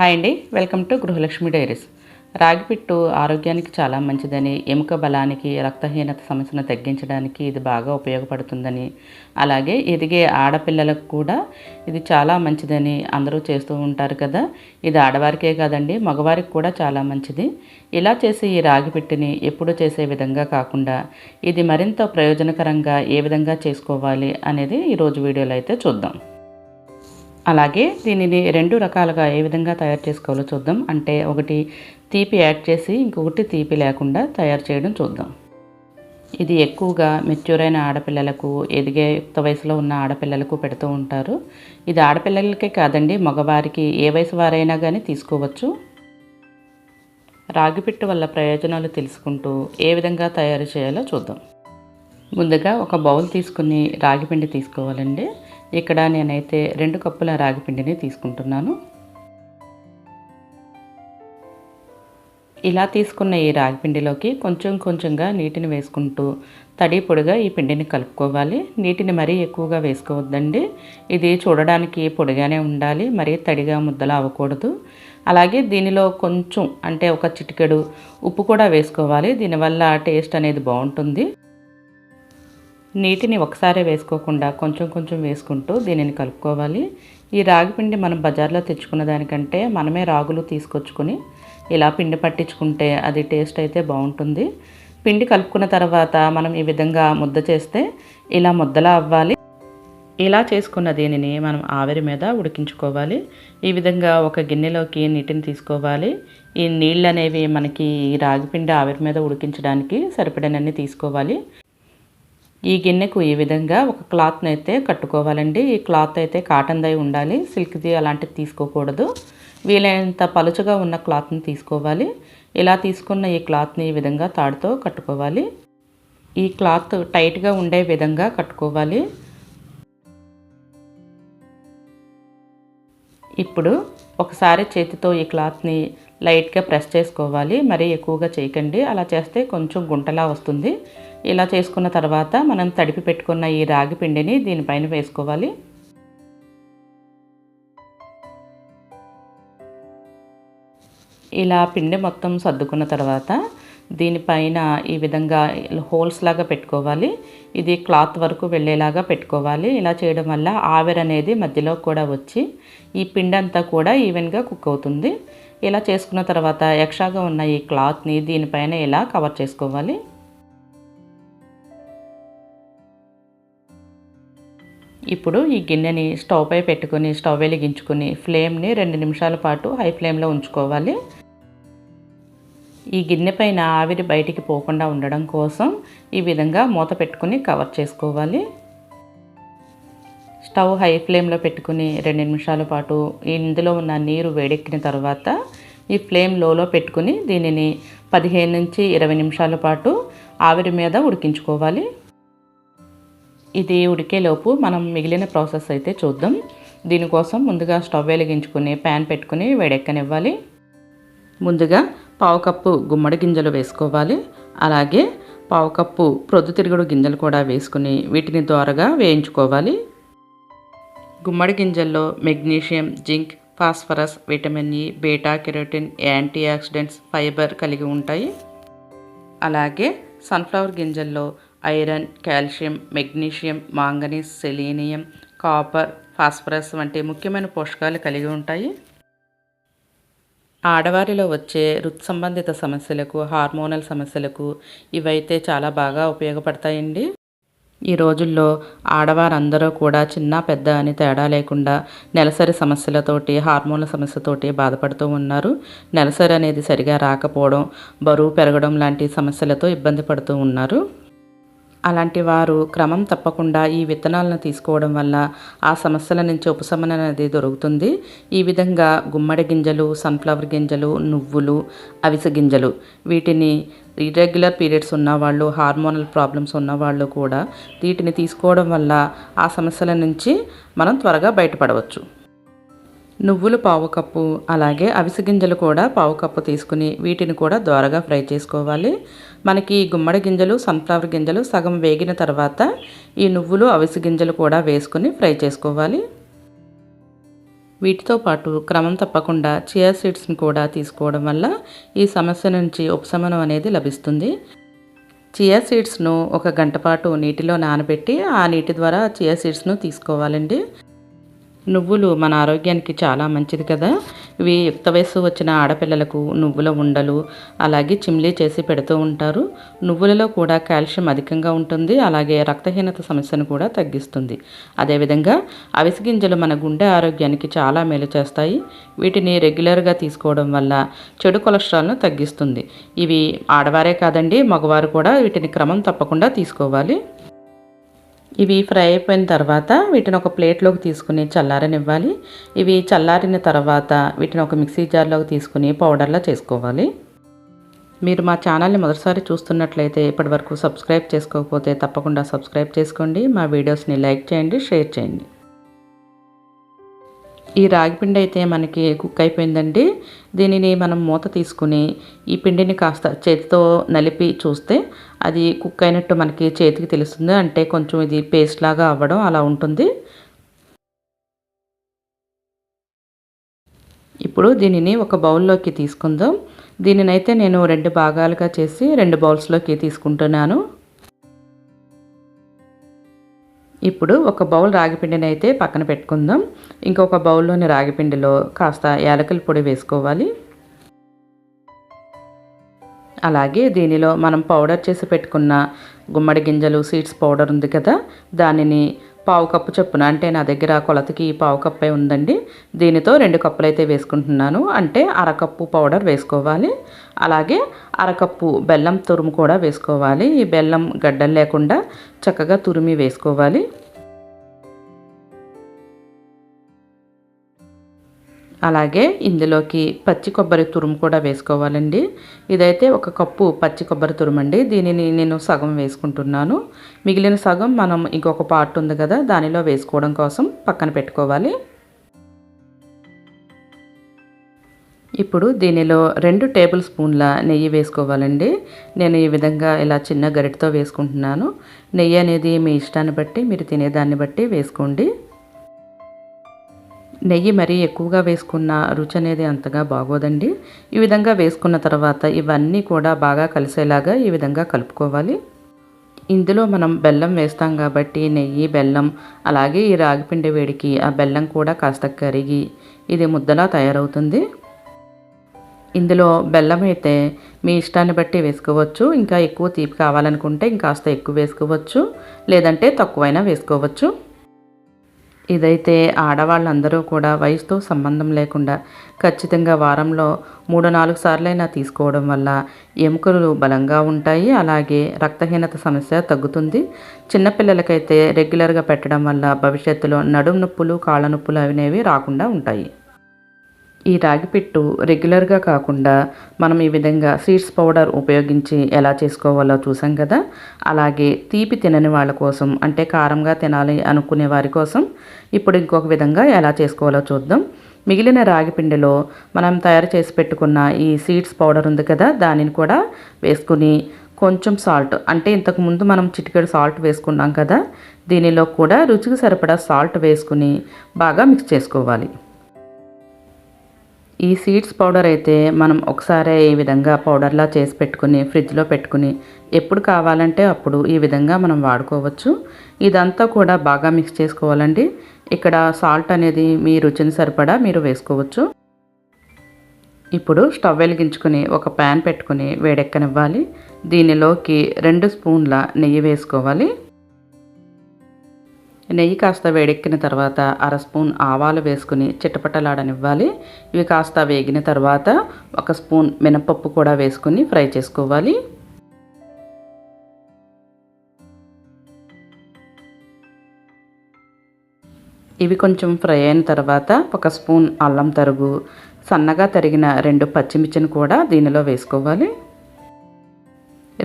Hi అండి. Welcome to Gruhalakshmi diaries. రాగిపిట్టు ఆరోగ్యానికి చాలా మంచిదని ఎముక బలానికి రక్తహీనత సమస్యను తగ్గించడానికి ఇది బాగా ఉపయోగపడుతుందని అలాగే ఎదిగే ఆడపిల్లలకు కూడా ఇది చాలా మంచిదని అందరూ చేస్తూ ఉంటారు కదా. ఇది ఆడవారికే కాదండి మగవారికి కూడా చాలా మంచిది. ఇలా చేసే ఈ రాగిపిట్టిని ఎప్పుడు చేసే విధంగా కాకుండా ఇది మరింత ప్రయోజనకరంగా ఏ విధంగా చేసుకోవాలి అనేది ఈరోజు వీడియోలో అయితే చూద్దాం. అలాగే దీనిని రెండు రకాలుగా ఏ విధంగా తయారు చేసుకోవాలో చూద్దాం. అంటే ఒకటి తీపి యాడ్ చేసి ఇంకొకటి తీపి లేకుండా తయారు చేయడం చూద్దాం. ఇది ఎక్కువగా మెచ్యూర్ అయిన ఆడపిల్లలకు ఎదిగే యుక్త వయసులో ఉన్న ఆడపిల్లలకు పెడుతూ ఉంటారు. ఇది ఆడపిల్లలకే కాదండి మగవారికి ఏ వయసు వారైనా కానీ తీసుకోవచ్చు. రాగిపిట్టు వల్ల ప్రయోజనాలు తెలుసుకుంటూ ఏ విధంగా తయారు చేయాలో చూద్దాం. ముందుగా ఒక బౌల్ తీసుకుని రాగిపిండి తీసుకోవాలండి. ఇక్కడ నేనైతే రెండు కప్పుల రాగిపిండిని తీసుకుంటున్నాను. ఇలా తీసుకున్న ఈ రాగిపిండిలోకి కొంచెం కొంచెంగా నీటిని వేసుకుంటూ తడి పొడిగా ఈ పిండిని కలుపుకోవాలి. నీటిని మరీ ఎక్కువగా వేసుకోవద్దండి. ఇది చూడడానికి పొడిగానే ఉండాలి మరీ తడిగా ముద్దలా అవ్వకూడదు. అలాగే దీనిలో కొంచెం అంటే ఒక చిటికెడు ఉప్పు కూడా వేసుకోవాలి. దీనివల్ల టేస్ట్ అనేది బాగుంటుంది. నీటిని ఒకసారే వేసుకోకుండా కొంచెం కొంచెం వేసుకుంటూ దీనిని కలుపుకోవాలి. ఈ రాగి పిండి మనం బజార్లో తెచ్చుకున్న దానికంటే మనమే రాగులు తీసుకొచ్చుకొని ఇలా పిండి పట్టించుకుంటే అది టేస్ట్ అయితే బాగుంటుంది. పిండి కలుపుకున్న తర్వాత మనం ఈ విధంగా ముద్ద చేస్తే ఇలా ముద్దలా అవ్వాలి. ఇలా చేసుకున్న దీనిని మనం ఆవిరి మీద ఉడికించుకోవాలి. ఈ విధంగా ఒక గిన్నెలోకి నీటిని తీసుకోవాలి. ఈ నీళ్ళు అనేవి మనకి ఈ రాగిపిండి ఆవిరి మీద ఉడికించడానికి సరిపడినన్ని తీసుకోవాలి. ఈ గిన్నెకు ఈ విధంగా ఒక క్లాత్ని అయితే కట్టుకోవాలండి. ఈ క్లాత్ అయితే కాటన్దై ఉండాలి. సిల్క్ది అలాంటిది తీసుకోకూడదు. వీలైనంత పలుచగా ఉన్న క్లాత్ని తీసుకోవాలి. ఇలా తీసుకున్న ఈ క్లాత్ని ఈ విధంగా తాడుతో కట్టుకోవాలి. ఈ క్లాత్ టైట్గా ఉండే విధంగా కట్టుకోవాలి. ఇప్పుడు ఒకసారి చేతితో ఈ క్లాత్ని లైట్గా ప్రెస్ చేసుకోవాలి. మరీ ఎక్కువగా చేయకండి. అలా చేస్తే కొంచెం గుంటలా వస్తుంది. ఇలా చేసుకున్న తర్వాత మనం తడిపి పెట్టుకున్న ఈ రాగి పిండిని దీనిపైన వేసుకోవాలి. ఇలా పిండి మొత్తం సర్దుకున్న తర్వాత దీనిపైన ఈ విధంగా హోల్స్ లాగా పెట్టుకోవాలి. ఇది క్లాత్ వరకు వెళ్ళేలాగా పెట్టుకోవాలి. ఇలా చేయడం వల్ల ఆవిరి అనేది మధ్యలో కూడా వచ్చి ఈ పిండి అంతా కూడా ఈవెన్గా కుక్ అవుతుంది. ఇలా చేసుకున్న తర్వాత ఎక్స్ట్రాగా ఉన్న ఈ క్లాత్ని దీనిపైన ఇలా కవర్ చేసుకోవాలి. ఇప్పుడు ఈ గిన్నెని స్టవ్ పై పెట్టుకొని స్టవ్ వెలిగించుకొని ఫ్లేమ్ని రెండు నిమిషాల పాటు హై ఫ్లేమ్లో ఉంచుకోవాలి. ఈ గిన్నె పైన ఆవిరి బయటికి పోకుండా ఉండడం కోసం ఈ విధంగా మూత పెట్టుకుని కవర్ చేసుకోవాలి. స్టవ్ హై ఫ్లేమ్లో పెట్టుకుని రెండు నిమిషాల పాటు ఇందులో ఉన్న నీరు వేడెక్కిన తర్వాత ఈ ఫ్లేమ్ లోలో పెట్టుకుని దీనిని పదిహేను నుంచి ఇరవై నిమిషాల పాటు ఆవిరి మీద ఉడికించుకోవాలి. ఇది ఉడికేలోపు మనం మిగిలిన ప్రాసెస్ అయితే చూద్దాం. దీనికోసం ముందుగా స్టవ్ వెలిగించుకుని ప్యాన్ పెట్టుకుని వేడెక్కనివ్వాలి. ముందుగా పావు కప్పు గుమ్మడి గింజలు వేసుకోవాలి. అలాగే పావు కప్పు ప్రొద్దుతిరుగుడు గింజలు కూడా వేసుకుని వీటిని దోరగా వేయించుకోవాలి. గుమ్మడి గింజల్లో magnesium zinc phosphorus vitamin E beta carotene anti oxidants fibre కలిగి ఉంటాయి. అలాగే సన్ఫ్లవర్ గింజల్లో iron calcium magnesium manganese selenium copper phosphorus వంటి ముఖ్యమైన పోషకాలు కలిగి ఉంటాయి. ఆడవారిలో వచ్చే ఋతు సంబంధిత సమస్యలకు హార్మోనల్ సమస్యలకు ఇవైతే చాలా బాగా ఉపయోగపడతాయండి. ఈ రోజుల్లో ఆడవారందరూ కూడా చిన్న పెద్ద అని తేడా లేకుండా నెలసరి సమస్యలతోటి హార్మోన్ల సమస్యతోటి బాధపడుతూ ఉన్నారు. నెలసరి అనేది సరిగా రాకపోవడం బరువు పెరగడం లాంటి సమస్యలతో ఇబ్బంది పడుతూ ఉన్నారు. అలాంటి వారు క్రమం తప్పకుండా ఈ విత్తనాలను తీసుకోవడం వల్ల ఆ సమస్యల నుంచి ఉపశమనం అనేది దొరుకుతుంది. ఈ విధంగా గుమ్మడి గింజలు సన్ఫ్లవర్ గింజలు నువ్వులు అవిసె గింజలు వీటిని ఇర్రెగ్యులర్ పీరియడ్స్ ఉన్నవాళ్ళు హార్మోనల్ ప్రాబ్లమ్స్ ఉన్నవాళ్ళు కూడా వీటిని తీసుకోవడం వల్ల ఆ సమస్యల నుంచి మనం త్వరగా బయటపడవచ్చు. నువ్వులు పావు కప్పు అలాగే అవిసె గింజలు కూడా పావు కప్పు తీసుకుని వీటిని కూడా దోరగా ఫ్రై చేసుకోవాలి. మనకి గుమ్మడి గింజలు సన్ఫ్లవర్ గింజలు సగం వేగిన తర్వాత ఈ నువ్వులు అవిసె గింజలు కూడా వేసుకుని ఫ్రై చేసుకోవాలి. వీటితో పాటు క్రమం తప్పకుండా చియా సీడ్స్ని కూడా తీసుకోవడం వల్ల ఈ సమస్య నుంచి ఉపశమనం అనేది లభిస్తుంది. చియా సీడ్స్ను ఒక గంట పాటు నీటిలో నానబెట్టి ఆ నీటి ద్వారా చియా సీడ్స్ను తీసుకోవాలండి. నువ్వులు మన ఆరోగ్యానికి చాలా మంచిది కదా. ఇవి యుక్త వయసు వచ్చిన ఆడపిల్లలకు నువ్వుల ఉండలు అలాగే చిమ్లీ చేసి పెడుతూ ఉంటారు. నువ్వులలో కూడా కాల్షియం అధికంగా ఉంటుంది అలాగే రక్తహీనత సమస్యను కూడా తగ్గిస్తుంది. అదేవిధంగా అవిసి గింజలు మన గుండె ఆరోగ్యానికి చాలా మేలు చేస్తాయి. వీటిని రెగ్యులర్గా తీసుకోవడం వల్ల చెడు కొలెస్ట్రాల్ను తగ్గిస్తుంది. ఇవి ఆడవారే కాదండి మగవారు కూడా వీటిని క్రమం తప్పకుండా తీసుకోవాలి. ఇవి ఫ్రై అయిపోయిన తర్వాత వీటిని ఒక ప్లేట్లోకి తీసుకుని చల్లారనివ్వాలి. ఇవి చల్లారిన తర్వాత వీటిని ఒక మిక్సీ జార్లోకి తీసుకుని పౌడర్లా చేసుకోవాలి. మీరు మా ఛానల్ని మొదటిసారి చూస్తున్నట్లయితే ఇప్పటివరకు సబ్స్క్రైబ్ చేసుకోకపోతే తప్పకుండా సబ్స్క్రైబ్ చేసుకోండి. మా వీడియోస్ని లైక్ చేయండి షేర్ చేయండి. ఈ రాగి పిండి అయితే మనకి కుక్ అయిపోయిందండి. దీనిని మనం మూత తీసుకుని ఈ పిండిని కాస్త చేతితో నలిపి చూస్తే అది కుక్ అయినట్టు మనకి చేతికి తెలుస్తుంది. అంటే కొంచెం ఇది పేస్ట్ లాగా అవ్వడం అలా ఉంటుంది. ఇప్పుడు దీనిని ఒక బౌల్లోకి తీసుకుందాం. దీనినైతే నేను రెండు భాగాలుగా చేసి రెండు బౌల్స్లోకి తీసుకుంటున్నాను. ఇప్పుడు ఒక బౌల్ రాగిపిండిని అయితే పక్కన పెట్టుకుందాం. ఇంకొక బౌల్లోని రాగిపిండిలో కాస్త యాలకుల పొడి వేసుకోవాలి. అలాగే దీనిలో మనం పౌడర్ చేసి పెట్టుకున్న గుమ్మడి గింజలు సీడ్స్ పౌడర్ ఉంది కదా దానిని పావు కప్పు చొప్పున అంటే నా దగ్గర కొలతకి పావు కప్పే ఉందండి. దీనితో రెండు కప్పులు అయితే వేసుకుంటున్నాను. అంటే అరకప్పు పౌడర్ వేసుకోవాలి. అలాగే అరకప్పు బెల్లం తురుము కూడా వేసుకోవాలి. ఈ బెల్లం గడ్డలు లేకుండా చక్కగా తురిమి వేసుకోవాలి. అలాగే ఇందులోకి పచ్చి కొబ్బరి తురుము కూడా వేసుకోవాలండి. ఇదైతే ఒక కప్పు పచ్చి కొబ్బరి తురుము అండి దీనిని నేను సగం వేసుకుంటున్నాను. మిగిలిన సగం మనం ఇంకొక పార్ట్ ఉంది కదా దానిలో వేసుకోవడం కోసం పక్కన పెట్టుకోవాలి. ఇప్పుడు దీనిలో రెండు టేబుల్ స్పూన్ల నెయ్యి వేసుకోవాలండి. నేను ఈ విధంగా ఇలా చిన్న గరిటతో వేసుకుంటున్నాను. నెయ్యి అనేది మీ ఇష్టాన్ని బట్టి మీరు తినేదాన్ని బట్టి వేసుకోండి. నెయ్యి మరీ ఎక్కువగా వేసుకున్న రుచి అనేది అంతగా బాగోదండి. ఈ విధంగా వేసుకున్న తర్వాత ఇవన్నీ కూడా బాగా కలిసేలాగా ఈ విధంగా కలుపుకోవాలి. ఇందులో మనం బెల్లం వేస్తాం కాబట్టి నెయ్యి బెల్లం అలాగే ఈ రాగిపిండి వేడికి ఆ బెల్లం కూడా కాస్త కరిగి ఇది ముద్దలా తయారవుతుంది. ఇందులో బెల్లం అయితే మీ ఇష్టాన్ని బట్టి వేసుకోవచ్చు. ఇంకా ఎక్కువ తీపి కావాలనుకుంటే ఇంకాస్త ఎక్కువ వేసుకోవచ్చు. లేదంటే తక్కువైనా వేసుకోవచ్చు. ఇదైతే ఆడవాళ్ళందరూ కూడా వయసుతో సంబంధం లేకుండా ఖచ్చితంగా వారంలో మూడు నాలుగు సార్లైనా తీసుకోవడం వల్ల ఎముకలు బలంగా ఉంటాయి. అలాగే రక్తహీనత సమస్య తగ్గుతుంది. చిన్నపిల్లలకైతే రెగ్యులర్గా పెట్టడం వల్ల భవిష్యత్తులో నడుము నొప్పులు కాళ్ళ నొప్పులు అనేవి రాకుండా ఉంటాయి. ఈ రాగిపిట్టు రెగ్యులర్గా కాకుండా మనం ఈ విధంగా సీడ్స్ పౌడర్ ఉపయోగించి ఎలా చేసుకోవాలో చూసాం కదా? అలాగే తీపి తినని వాళ్ళ కోసం అంటే కారంగా తినాలి అనుకునే వారి కోసం ఇప్పుడు ఇంకొక విధంగా ఎలా చేసుకోవాలో చూద్దాం. మిగిలిన రాగి పిండిలో మనం తయారు చేసి పెట్టుకున్న ఈ సీడ్స్ పౌడర్ ఉంది కదా దానిని కూడా వేసుకుని కొంచెం సాల్ట్ అంటే ఇంతకుముందు మనం చిటికెడు సాల్ట్ వేసుకున్నాం కదా దీనిలో కూడా రుచికి సరిపడా సాల్ట్ వేసుకుని బాగా మిక్స్ చేసుకోవాలి. ఈ సీడ్స్ పౌడర్ అయితే మనం ఒకసారి ఈ విధంగా పౌడర్లా చేసి పెట్టుకుని ఫ్రిడ్జ్లో పెట్టుకుని ఎప్పుడు కావాలంటే అప్పుడు ఈ విధంగా మనం వాడుకోవచ్చు. ఇదంతా కూడా బాగా మిక్స్ చేసుకోవాలండి. ఇక్కడ సాల్ట్ అనేది మీ రుచిని సరిపడా మీరు వేసుకోవచ్చు. ఇప్పుడు స్టవ్ వెలిగించుకుని ఒక ప్యాన్ పెట్టుకుని వేడెక్కనివ్వాలి. దీనిలోకి రెండు స్పూన్ల నెయ్యి వేసుకోవాలి. నెయ్యి కాస్త వేడెక్కిన తర్వాత అర స్పూన్ ఆవాలు వేసుకుని చిట్టపట్టలాడనివ్వాలి ఇవి కాస్త వేగిన తర్వాత ఒక స్పూన్ మినపప్పు కూడా వేసుకుని ఫ్రై చేసుకోవాలి. ఇవి కొంచెం ఫ్రై అయిన తర్వాత ఒక స్పూన్ అల్లం తరుగు సన్నగా తరిగిన రెండు పచ్చిమిర్చిని కూడా దీనిలో వేసుకోవాలి.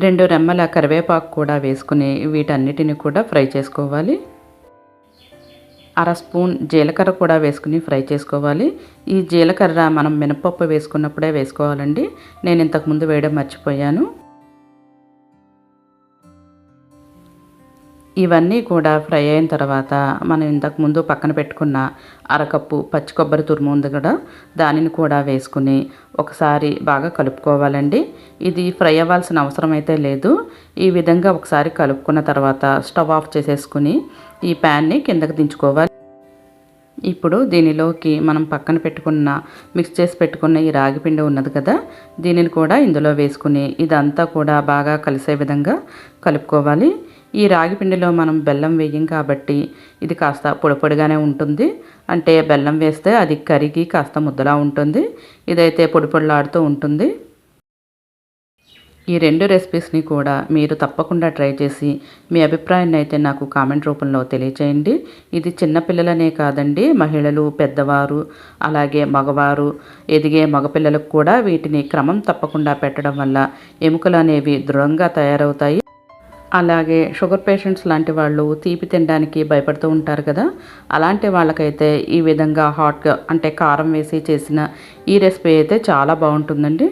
రెండు రెమ్మల కరివేపాకు కూడా వేసుకుని వీటన్నిటిని కూడా ఫ్రై చేసుకోవాలి. అర స్పూన్ జీలకర్ర కూడా వేసుకుని ఫ్రై చేసుకోవాలి. ఈ జీలకర్ర మనం మినపప్పు వేసుకున్నప్పుడే వేసుకోవాలండి. నేను ఇంతకుముందు వేయడం మర్చిపోయాను. ఇవన్నీ కూడా ఫ్రై అయిన తర్వాత మనం ఇంతకు ముందు పక్కన పెట్టుకున్న అరకప్పు పచ్చి కొబ్బరి తురుము ఉంది కూడా దానిని కూడా వేసుకుని ఒకసారి బాగా కలుపుకోవాలండి. ఇది ఫ్రై అవ్వాల్సిన అవసరం అయితే లేదు. ఈ విధంగా ఒకసారి కలుపుకున్న తర్వాత స్టవ్ ఆఫ్ చేసేసుకుని ఈ ప్యాన్ని కిందకు దించుకోవాలి. ఇప్పుడు దీనిలోకి మనం పక్కన పెట్టుకున్న మిక్స్ చేసి పెట్టుకున్న ఈ రాగి పిండి ఉన్నది కదా దీనిని కూడా ఇందులో వేసుకుని ఇదంతా కూడా బాగా కలిసే విధంగా కలుపుకోవాలి. ఈ రాగి పిండిలో మనం బెల్లం వేయం కాబట్టి ఇది కాస్త పొడిపొడిగానే ఉంటుంది. అంటే బెల్లం వేస్తే అది కరిగి కాస్త ముద్దలా ఉంటుంది. ఇదైతే పొడిపొడిలాడుతూ ఉంటుంది. ఈ రెండు రెసిపీస్ని కూడా మీరు తప్పకుండా ట్రై చేసి మీ అభిప్రాయాన్ని అయితే నాకు కామెంట్ రూపంలో తెలియచేయండి. ఇది చిన్నపిల్లలనే కాదండి మహిళలు పెద్దవారు అలాగే మగవారు ఎదిగే మగపిల్లలకు కూడా వీటిని క్రమం తప్పకుండా పెట్టడం వల్ల ఎముకలు అనేవి దృఢంగా తయారవుతాయి. అలాగే షుగర్ పేషెంట్స్ లాంటి వాళ్ళు తీపి తినడానికి భయపడుతూ ఉంటారు కదా. అలాంటి వాళ్ళకైతే ఈ విధంగా హాట్గా అంటే కారం వేసి చేసిన ఈ రెసిపీ అయితే చాలా బాగుంటుందండి.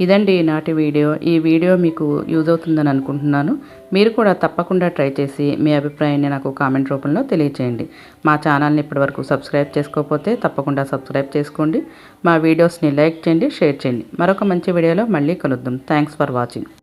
ఇదండి ఈనాటి వీడియో. ఈ వీడియో మీకు యూజ్ అవుతుందని అనుకుంటున్నాను. మీరు కూడా తప్పకుండా ట్రై చేసి మీ అభిప్రాయాన్ని నాకు కామెంట్ రూపంలో తెలియచేయండి. మా ఛానల్ని ఇప్పటివరకు సబ్స్క్రైబ్ చేసుకోకపోతే తప్పకుండా సబ్స్క్రైబ్ చేసుకోండి. మా వీడియోస్ని లైక్ చేయండి షేర్ చేయండి. మరొక మంచి వీడియోలో మళ్ళీ కలుద్దాం. Thanks for watching.